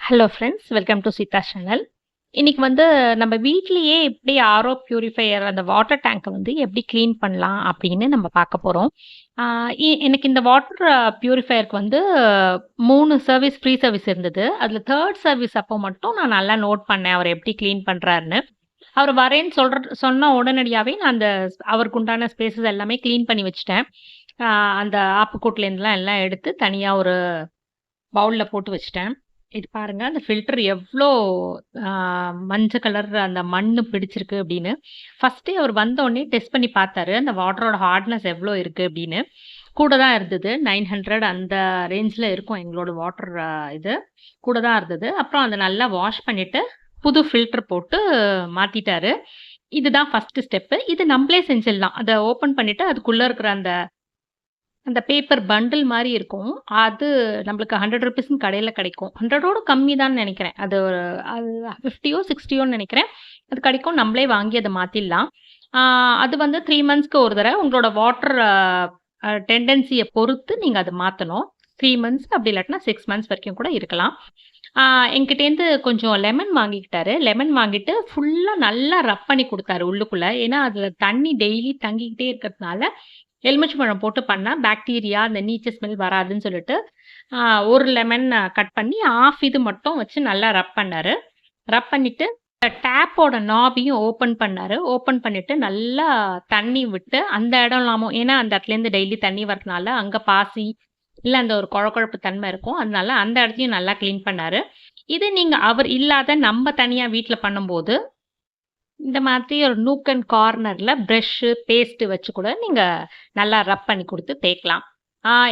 Hello friends welcome to Sita channel இன்றைக்கி வந்து நம்ம வீட்லேயே எப்படி ஆரோ பியூரிஃபையர் அந்த வாட்டர் டேங்கை வந்து எப்படி க்ளீன் பண்ணலாம் அப்படின்னு நம்ம பார்க்க போகிறோம் எனக்கு இந்த வாட்டர் பியூரிஃபையருக்கு வந்து மூணு சர்வீஸ் ஃப்ரீ சர்வீஸ் இருந்தது. அதில் தேர்ட் சர்வீஸ் அப்போ மட்டும் நான் நல்லா நோட் பண்ணேன் அவர் எப்படி க்ளீன் பண்ணுறாருன்னு அவர் வரேன்னு சொல்கிற சொன்ன உடனடியாகவே நான் அந்த அவருக்கு உண்டான ஸ்பேசஸ் எல்லாமே க்ளீன் பண்ணி வச்சுட்டேன். அந்த ஆப்புக்கூட்லேருந்துலாம் எல்லாம் எடுத்து தனியாக ஒரு பவுலில் போட்டு வச்சுட்டேன். இது பாருங்க அந்த ஃபில்டர் எவ்வளோ மஞ்சள் கலர் அந்த மண் பிடிச்சிருக்கு அப்படின்னு. ஃபஸ்ட்டே அவர் வந்தோடனே டெஸ்ட் பண்ணி பார்த்தாரு அந்த வாட்டரோட ஹார்ட்னஸ் எவ்வளோ இருக்குது அப்படின்னு. கூட தான் இருந்தது நைன் ஹண்ட்ரட் அந்த ரேஞ்சில் இருக்கும் எங்களோட வாட்டர் இது. கூட தான் இருந்தது. அப்புறம் அதை நல்லா வாஷ் பண்ணிவிட்டு புது ஃபில்டர் போட்டு மாற்றிட்டாரு இதுதான் ஃபஸ்ட்டு ஸ்டெப்பு இது நம்மளே செஞ்சிடலாம். அதை ஓப்பன் பண்ணிவிட்டு அதுக்குள்ளே இருக்கிற அந்த அந்த பேப்பர் பண்டில் மாதிரி இருக்கும். அது நம்மளுக்கு ஹண்ட்ரட் ருபீஸ்னு கடையில் கிடைக்கும். ஹண்ட்ரடோட கம்மி தான் நினைக்கிறேன். அது ஒரு அது ஃபிஃப்டியோ சிக்ஸ்டியோன்னு நினைக்கிறேன். அது கிடைக்கும். நம்மளே வாங்கி அதை மாற்றிடலாம் அது வந்து த்ரீ மந்த்ஸ்க்கு ஒரு தடவை உங்களோட வாட்டர் டெண்டன்சியை பொறுத்து நீங்கள் அதை மாற்றணும் த்ரீ மந்த்ஸ் அப்படி இல்லாட்டினா சிக்ஸ் மந்த்ஸ் வரைக்கும் கூட இருக்கலாம். என்கிட்டேருந்து கொஞ்சம் லெமன் வாங்கிக்கிட்டாரு. லெமன் வாங்கிட்டு ஃபுல்லாக நல்லா ரப் பண்ணி கொடுத்தாரு உள்ளுக்குள்ளே. ஏன்னா அதில் தண்ணி டெய்லி தங்கிக்கிட்டே இருக்கிறதுனால எலுமிச்சம்பழம் போட்டு பண்ணால் பாக்டீரியா அந்த நீச்ச ஸ்மெல் வராதுன்னு சொல்லிட்டு ஒரு லெமன் கட் பண்ணி ஆஃப் இது மட்டும் வச்சு நல்லா ரப் பண்ணார். ரப் பண்ணிவிட்டு டேப்போட நாபியும் ஓப்பன் பண்ணார். ஓப்பன் பண்ணிவிட்டு நல்லா தண்ணி விட்டு அந்த இடம் இல்லாமல் ஏன்னா அந்த இடத்துலேருந்து டெய்லி தண்ணி வரதுனால அங்கே பாசி இல்லை அந்த ஒரு குழக்குழப்பு தன்மை இருக்கும். அதனால அந்த இடத்தையும் நல்லா க்ளீன் பண்ணார். இது நீங்கள் அவர் இல்லாத நம்ம தனியாக வீட்டில் பண்ணும்போது இந்த மாதிரி ஒரு நூக் அண்ட் கார்னரில் ப்ரெஷ்ஷு பேஸ்ட்டு வச்சு கூட நீங்கள் நல்லா ரப் பண்ணி கொடுத்து தேய்க்கலாம்.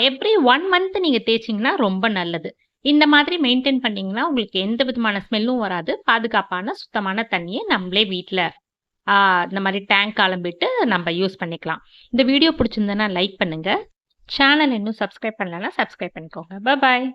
எவ்ரி ஒன் மந்த் நீங்கள் தேய்ச்சிங்கன்னா ரொம்ப நல்லது. இந்த மாதிரி மெயின்டைன் பண்ணிங்கன்னா உங்களுக்கு எந்த விதமான ஸ்மெல்லும் வராது. பாதுகாப்பான சுத்தமான தண்ணியை நம்மளே வீட்டில் இந்த மாதிரி டேங்க் கிளம்பிட்டு நம்ம யூஸ் பண்ணிக்கலாம். இந்த வீடியோ பிடிச்சிருந்ததுன்னா லைக் பண்ணுங்கள் சேனல் இன்னும் சப்ஸ்கிரைப் பண்ணலன்னா சப்ஸ்கிரைப் பண்ணிக்கோங்க. பாய்